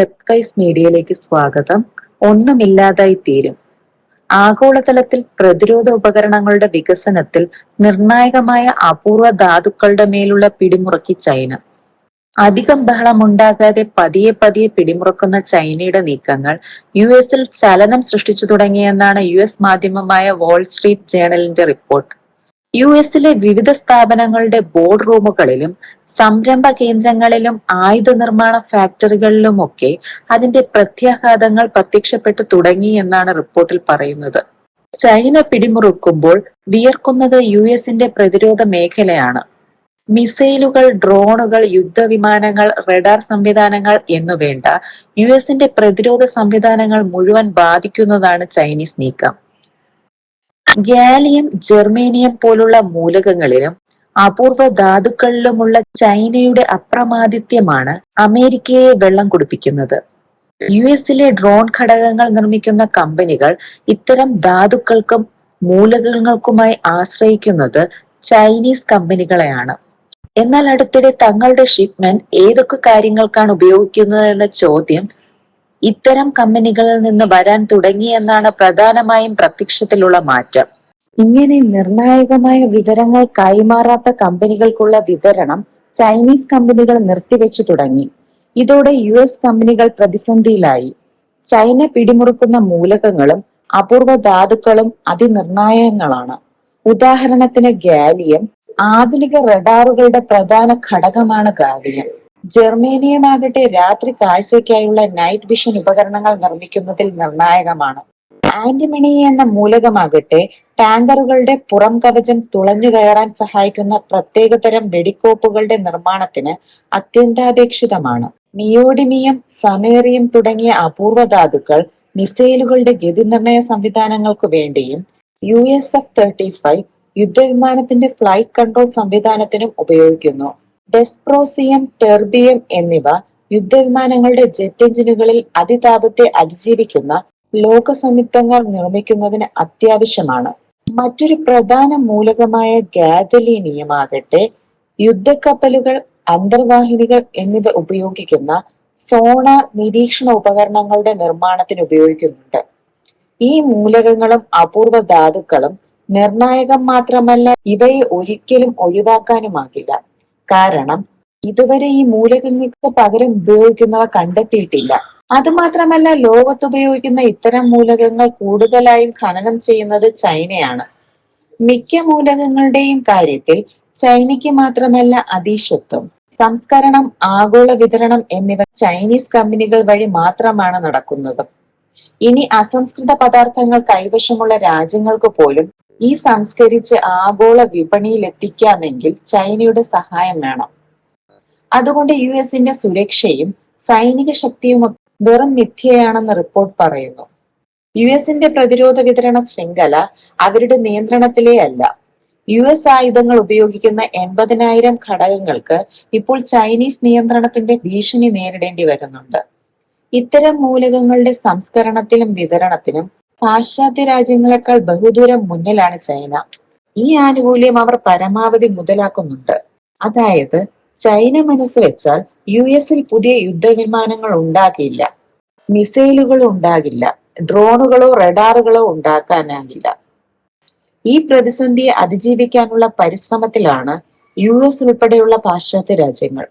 എർക്കൈസ് മീഡിയയിലേക്ക് സ്വാഗതം. ഒന്നുമില്ലാതായി തീരും. ആഗോളതലത്തിൽ പ്രതിരോധ ഉപകരണങ്ങളുടെ വികസനത്തിൽ നിർണായകമായ അപൂർവ ധാതുക്കളുടെ മേലുള്ള പിടിമുറക്കി ചൈന. അധികം ബഹളമുണ്ടാകാതെ പതിയെ പതിയെ പിടിമുറക്കുന്ന ചൈനയുടെ നീക്കങ്ങൾ യു എസിൽ ചലനം സൃഷ്ടിച്ചു തുടങ്ങിയെന്നാണ് യു എസ് മാധ്യമമായ വാൾ സ്ട്രീറ്റ് ജേണലിന്റെ റിപ്പോർട്ട്. യു എസിലെ വിവിധ സ്ഥാപനങ്ങളുടെ ബോർഡ് റൂമുകളിലും സംരംഭ കേന്ദ്രങ്ങളിലും ആയുധ നിർമ്മാണ ഫാക്ടറികളിലുമൊക്കെ അതിന്റെ പ്രത്യാഘാതങ്ങൾ പ്രത്യക്ഷപ്പെട്ടു തുടങ്ങി എന്നാണ് റിപ്പോർട്ടിൽ പറയുന്നത്. ചൈന പിടിമുറുക്കുമ്പോൾ വിയർക്കുന്നത് യു എസിന്റെ പ്രതിരോധ മേഖലയാണ്. മിസൈലുകൾ ഡ്രോണുകൾ യുദ്ധവിമാനങ്ങൾ റഡാർ സംവിധാനങ്ങൾ എന്നു വേണ്ട യു എസിന്റെ പ്രതിരോധ സംവിധാനങ്ങൾ മുഴുവൻ ബാധിക്കുന്നതാണ് ചൈനീസ് നീക്കം. ഗാലിയം ജെർമേനിയം പോലുള്ള മൂലകങ്ങളിലും അപൂർവ ധാതുക്കളിലുമുള്ള ചൈനയുടെ അപ്രമാദിത്യമാണ് അമേരിക്കയെ വെള്ളം കുടിപ്പിക്കുന്നത്. യു എസിലെ ഡ്രോൺ ഘടകങ്ങൾ നിർമ്മിക്കുന്ന കമ്പനികൾ ഇത്തരം ധാതുക്കൾക്കും മൂലകങ്ങൾക്കുമായി ആശ്രയിക്കുന്നത് ചൈനീസ് കമ്പനികളെയാണ്. എന്നാൽ അടുത്തിടെ തങ്ങളുടെ ഷിപ്മെന്റ് ഏതൊക്കെ കാര്യങ്ങൾക്കാണ് ഉപയോഗിക്കുന്നത് എന്ന ചോദ്യം ഇത്തരം കമ്പനികളിൽ നിന്ന് വരാൻ തുടങ്ങിയെന്നാണ് പ്രധാനമായും പ്രത്യക്ഷത്തിലുള്ള മാറ്റം. ഇങ്ങനെ നിർണായകമായ വിവരങ്ങൾ കൈമാറാത്ത കമ്പനികൾക്കുള്ള വിതരണം ചൈനീസ് കമ്പനികൾ നിർത്തിവെച്ചു തുടങ്ങി. ഇതോടെ യു എസ് കമ്പനികൾ പ്രതിസന്ധിയിലായി. ചൈന പിടിമുറുക്കുന്ന മൂലകങ്ങളും അപൂർവ ധാതുക്കളും അതിനിർണായകങ്ങളാണ്. ഉദാഹരണത്തിന് ഗാലിയം ആധുനിക റഡാറുകളുടെ പ്രധാന ഘടകമാണ് ഗാലിയം. ജർമേനിയം ആകട്ടെ രാത്രി കാഴ്ചയ്ക്കായുള്ള നൈറ്റ് വിഷൻ ഉപകരണങ്ങൾ നിർമ്മിക്കുന്നതിൽ നിർണായകമാണ്. ആന്റിമണി എന്ന മൂലകമാകട്ടെ ടാങ്കറുകളുടെ പുറം കവചം തുളഞ്ഞു കയറാൻ സഹായിക്കുന്ന പ്രത്യേകതരം വെടിക്കോപ്പുകളുടെ നിർമ്മാണത്തിന് അത്യന്താപേക്ഷിതമാണ്. നിയോഡിമിയം സമേറിയം തുടങ്ങിയ അപൂർവധാതുക്കൾ മിസൈലുകളുടെ ഗതിനിർണയ സംവിധാനങ്ങൾക്ക് വേണ്ടിയും U S F thirty five യുദ്ധവിമാനത്തിന്റെ flight control സംവിധാനത്തിനും ഉപയോഗിക്കുന്നു. ഡെസ്പ്രോസിയം ടെർബിയം എന്നിവ യുദ്ധവിമാനങ്ങളുടെ ജെറ്റ് എഞ്ചിനുകളിൽ അതിതാപത്തെ അതിജീവിക്കുന്ന ലോക സംയുക്തങ്ങൾ നിർമ്മിക്കുന്നതിന് അത്യാവശ്യമാണ്. മറ്റൊരു പ്രധാന മൂലകമായ ഗാദലീനിയമാകട്ടെ യുദ്ധക്കപ്പലുകൾ അന്തർവാഹിനികൾ എന്നിവ ഉപയോഗിക്കുന്ന സോണാർ നിരീക്ഷണ ഉപകരണങ്ങളുടെ നിർമ്മാണത്തിന് ഉപയോഗിക്കുന്നുണ്ട്. ഈ മൂലകങ്ങളും അപൂർവ ധാതുക്കളും നിർണായകം മാത്രമല്ല ഇവയെ ഒരിക്കലും ഒഴിവാക്കാനുമാകില്ല. കാരണം ഇതുവരെ ഈ മൂലകങ്ങൾക്ക് പകരം ഉപയോഗിക്കുന്നവ കണ്ടെത്തിയിട്ടില്ല. അതുമാത്രമല്ല ലോകത്ത് ഉപയോഗിക്കുന്ന ഇത്തരം മൂലകങ്ങൾ കൂടുതലായും ഖനനം ചെയ്യുന്നത് ചൈനയാണ്. മിക്ക മൂലകങ്ങളുടെയും കാര്യത്തിൽ ചൈനയ്ക്ക് മാത്രമല്ല അതീശത്വം സംസ്കരണം ആഗോള വിതരണം എന്നിവ ചൈനീസ് കമ്പനികൾ വഴി മാത്രമാണ് നടക്കുന്നത്. ഇനി അസംസ്കൃത പദാർത്ഥങ്ങൾ കൈവശമുള്ള രാജ്യങ്ങൾക്ക് പോലും ഈ സംസ്കരിച്ച് ആഗോള വിപണിയിൽ എത്തിക്കാമെങ്കിൽ ചൈനയുടെ സഹായം വേണം. അതുകൊണ്ട് യു എസിന്റെ സുരക്ഷയും സൈനിക ശക്തിയും വെറും മിഥ്യയാണെന്ന് റിപ്പോർട്ട് പറയുന്നു. യു എസിന്റെ പ്രതിരോധ വിതരണ ശൃംഖല അവരുടെ നിയന്ത്രണത്തിലേ അല്ല. യു എസ് ആയുധങ്ങൾ ഉപയോഗിക്കുന്ന എൺപതിനായിരം ഘടകങ്ങൾക്ക് ഇപ്പോൾ ചൈനീസ് നിയന്ത്രണത്തിന്റെ ഭീഷണി നേരിടേണ്ടി വരുന്നുണ്ട്. ഇത്തരം മൂലകങ്ങളുടെ സംസ്കരണത്തിലും വിതരണത്തിനും പാശ്ചാത്യ രാജ്യങ്ങളെക്കാൾ ബഹുദൂരം മുന്നിലാണ് ചൈന. ഈ ആനുകൂല്യം അവർ പരമാവധി മുതലാക്കുന്നുണ്ട്. അതായത് ചൈന മനസ്സ് വെച്ചാൽ യു എസിൽ പുതിയ യുദ്ധവിമാനങ്ങൾ ഉണ്ടാകില്ല. മിസൈലുകൾ ഉണ്ടാകില്ല. ഡ്രോണുകളോ റഡാറുകളോ ഉണ്ടാക്കാനാകില്ല. ഈ പ്രതിസന്ധിയെ അതിജീവിക്കാനുള്ള പരിശ്രമത്തിലാണ് യു എസ് ഉൾപ്പെടെയുള്ള പാശ്ചാത്യ രാജ്യങ്ങൾ.